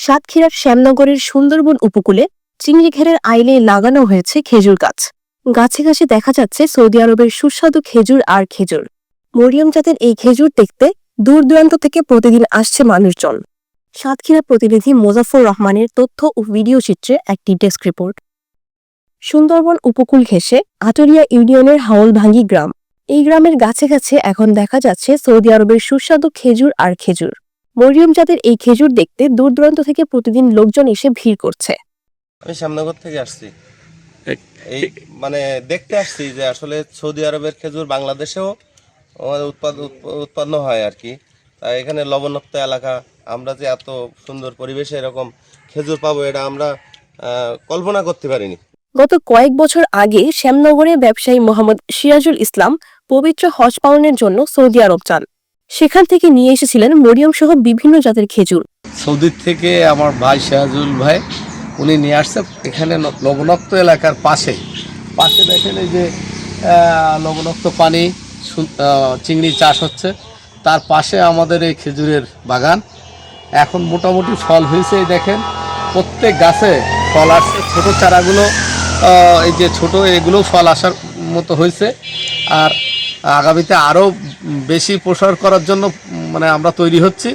সাতক্ষীরার শ্যামনগরের সুন্দরবন উপকূলে চিংড়ি ঘেরের আইলে লাগানো হয়েছে খেজুর গাছ। গাছে গাছে দেখা যাচ্ছে সৌদি আরবের সুস্বাদু খেজুর আর খেজুর। মরিয়ম জাতের এই খেজুর দেখতে দূর দূরান্ত থেকে প্রতিদিন আসছে মানুষজন। সাতক্ষীরা প্রতিনিধি মোজাফর রহমানের তথ্য ও ভিডিও চিত্রে একটি ডেস্ক রিপোর্ট। সুন্দরবন উপকূল ঘেঁষে আটরিয়া ইউনিয়নের হাওলভাঙ্গি গ্রাম। এই গ্রামের গাছে গাছে এখন দেখা যাচ্ছে সৌদি আরবের সুস্বাদু খেজুর আর খেজুর। মরিয়ম জাতের এই খেজুর দেখতে দূর দূরান্ত থেকে প্রতিদিন লোকজন এসে ভিড় করছে। আমি শ্যামনগর থেকে আসছি। এই মানে দেখতে আসছি যে আসলে সৌদি আরবের খেজুর বাংলাদেশেও আমাদের উৎপাদ- উৎপন্ন হয় আর কি। তাই এখানে লবণাক্ত এলাকা আমরা যে এত সুন্দর পরিবেশে এরকম খেজুর পাবো এটা আমরা কল্পনা করতে পারিনি। গত কয়েক বছর আগে শ্যামনগরে ব্যবসায়ী মোহাম্মদ সিরাজুল ইসলাম পবিত্র হজ পালনের জন্য সৌদি আরব যান। সেখান থেকে নিয়ে এসেছিলেন মরিয়ম সহ বিভিন্ন জাতের খেজুর। সৌদির থেকে আমার ভাই শাহজুল ভাই, উনি নিয়ে আসছে এখানে লবণাক্ত এলাকার পাশে। পাশে দেখেন এই যে লবণাক্ত পানি চিংড়ি চাষ হচ্ছে। তার পাশে আমাদের এই খেজুরের বাগান। এখন মোটামুটি ফল হয়েছে দেখেন। প্রত্যেক গাছে ফল আসছে। ছোটো চারাগুলো এই যে ছোট এগুলো ফল আসার মতো হয়েছে। আর আগামীতে আরও বেশি প্রসার করার জন্য মানে আমরা তৈরি হচ্ছি।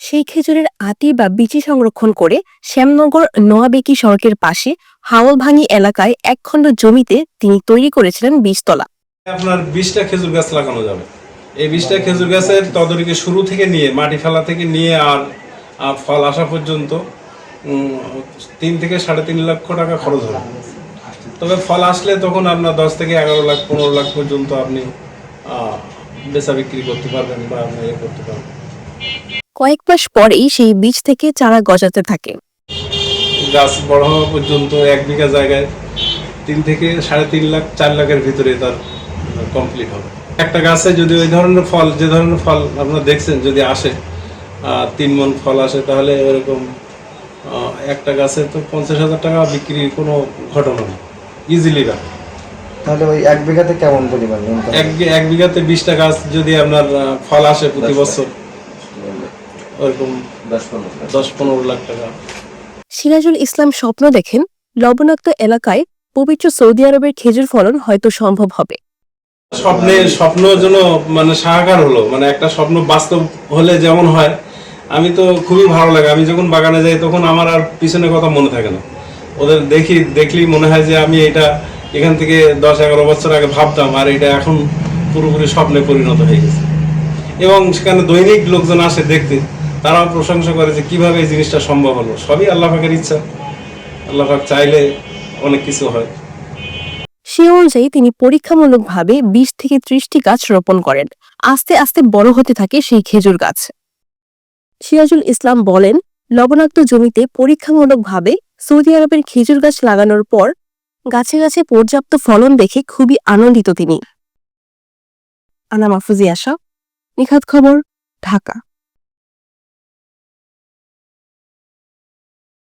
সেই খেজুরের আতি বা বিচি সংরক্ষণ করে শ্যামনগর নোয়াবেকি সড়কের পাশে হাওলভাঙি এলাকায় এক একখণ্ড জমিতে তিনি তৈরি করেছিলেন বীজতলা। আপনার বিশটা খেজুর গাছ লাগানো যাবে। এই বিশটা খেজুর গাছের তদারকি শুরু থেকে নিয়ে মাটি ফেলা থেকে নিয়ে আর আর ফল আসা পর্যন্ত তিন থেকে সাড়ে তিন লক্ষ টাকা খরচ হবে। তবে ফল আসলে তখন আপনার দশ থেকে এগারো লাখ পনেরো লাখ পর্যন্ত আপনি বেচা বিক্রি করতে পারবেন বা আপনি ইয়ে করতে পারবেন। কয়েক মাস পরেই সেই বীজ থেকে চারা গজাতে থাকে। গাছ বড় হওয়া পর্যন্ত এক বিঘা জায়গায় তিন থেকে সাড়ে তিন লাখ চার লাখের ভিতরে তার কমপ্লিট হবে। একটা গাছে যদি ওই ধরনের ফল যে ধরনের ফল আপনারা দেখছেন যদি আসে তিন মন ফল আসে তাহলে এরকম আহ, একটা গাছে তো পঞ্চাশ হাজার টাকা বিক্রির কোনো ঘটনা নেই। ইজিলি না তাহলে ওই এক বিঘাতে কেমন পরিমাণ এক এক বিঘাতে বিশটা গাছ যদি আপনার ফল আসে প্রতি বছর। ওরকম দশ পনেরো লাখ। টাকা। সিরাজুল ইসলাম স্বপ্ন দেখেন লবণাক্ত এলাকায় পবিত্র সৌদি আরবের খেজুর ফলন হয়তো সম্ভব হবে। স্বপ্নে স্বপ্ন যেন মানে সাহাকার হলো মানে একটা স্বপ্ন বাস্তব হলে যেমন হয় আমি তো খুবই ভালো লাগে। আমি যখন বাগানে যাই তখন আমার আর পিছনে কথা মনে থাকে না। ওদের দেখি, দেখলেই মনে হয় যে আমি এটা এখান থেকে দশ এগারো বছর আগে ভাবতাম, আর এটা এখন পুরোপুরি স্বপ্নে পরিণত হয়ে গেছে। এবং সেখানে দৈনিক লোকজন আসে দেখতে, তারাও প্রশংসা করে যে কীভাবে এই জিনিসটা সম্ভব হলো। সবই আল্লাহ পাকের ইচ্ছা। আল্লাহ পাক চাইলে অনেক কিছু হয়। সে অনুযায়ী তিনি পরীক্ষামূলকভাবে বিশ থেকে ত্রিশটি গাছ রোপণ করেন। আস্তে আস্তে বড় হতে থাকে সেই খেজুর গাছ। সিরাজুল ইসলাম বলেন, লবণাক্ত জমিতে পরীক্ষামূলকভাবে সৌদি আরবের খেজুর গাছ লাগানোর পর গাছে গাছে পর্যাপ্ত ফলন দেখে খুবই আনন্দিত তিনি। আনা মাহফুজি আশা নিখাত খবর, ঢাকা।